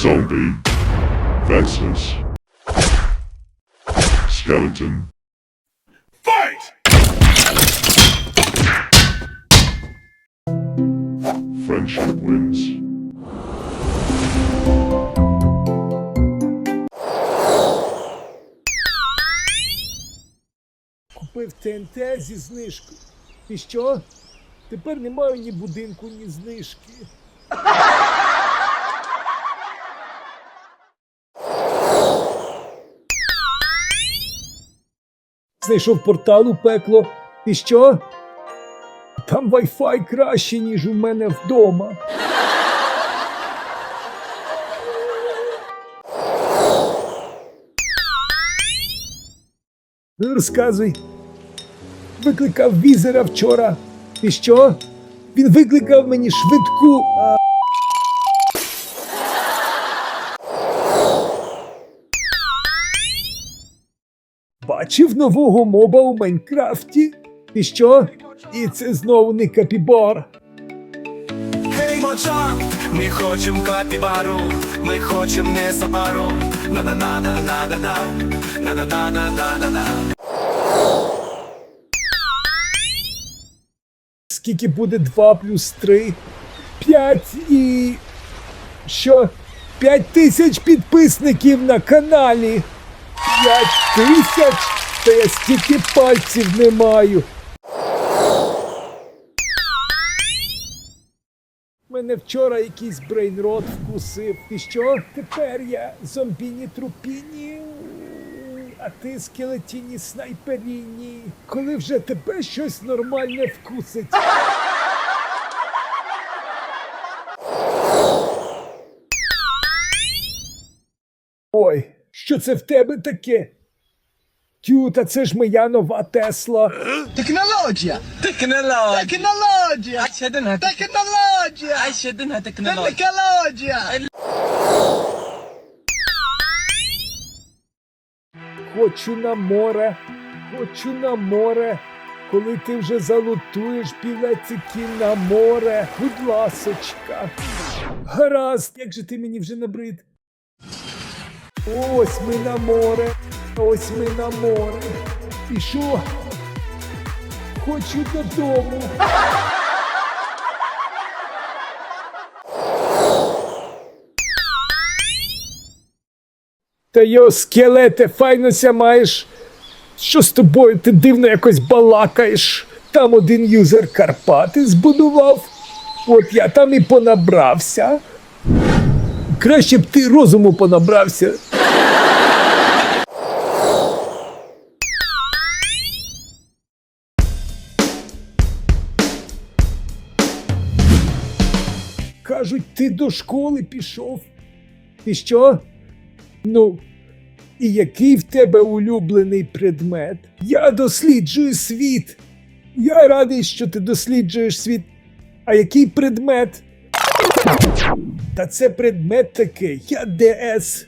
Zombie versus skeleton. Fight! Friendship wins. Купив ТНТ зі знижкою. І що? Тепер не маю ні будинку, ні знижки. Знайшов портал у пекло. І що? Там Wi-Fi краще, ніж у мене вдома. Ну, Розказуй. Викликав візера вчора. І що? Він викликав мені швидку. Бачив нового моба у Майнкрафті. І що? І це знову не капібар. Гей, моча, ми хочем капібару, ми хочем не на на на на на на на на на на на на на Скільки буде 2 плюс 3? 5 і. Що? 5 тисяч підписників на каналі. 5 тисяч? Та я стільки пальців не маю. Мене вчора якийсь брейнрот вкусив. І що? Тепер я зомбіні трупіні, а ти скелетіні снайперіні. Коли вже тебе щось нормальне вкусить. Ой, що це в тебе таке? Тю, та це ж моя нова Тесла. Технологія! Технологія! Технологія! Технологія! технологія! Технологія! Хочу на море, хочу на море. Коли ти вже залутуєш білетики на море, будь ласочка. Гаразд, як же ти мені вже набрид? Ось ми на море, ось ми на море. І що? Хочу додому. Та йо, скелете, файнося маєш. Що з тобою? Ти дивно якось балакаєш. Там один юзер Карпати збудував. От я там і понабрався. Краще б ти розуму понабрався. Кажуть, ти до школи пішов. І що? Ну, і який в тебе улюблений предмет? Я досліджую світ. Я радий, що ти досліджуєш світ. А який предмет? Та це предмет такий, я ДС.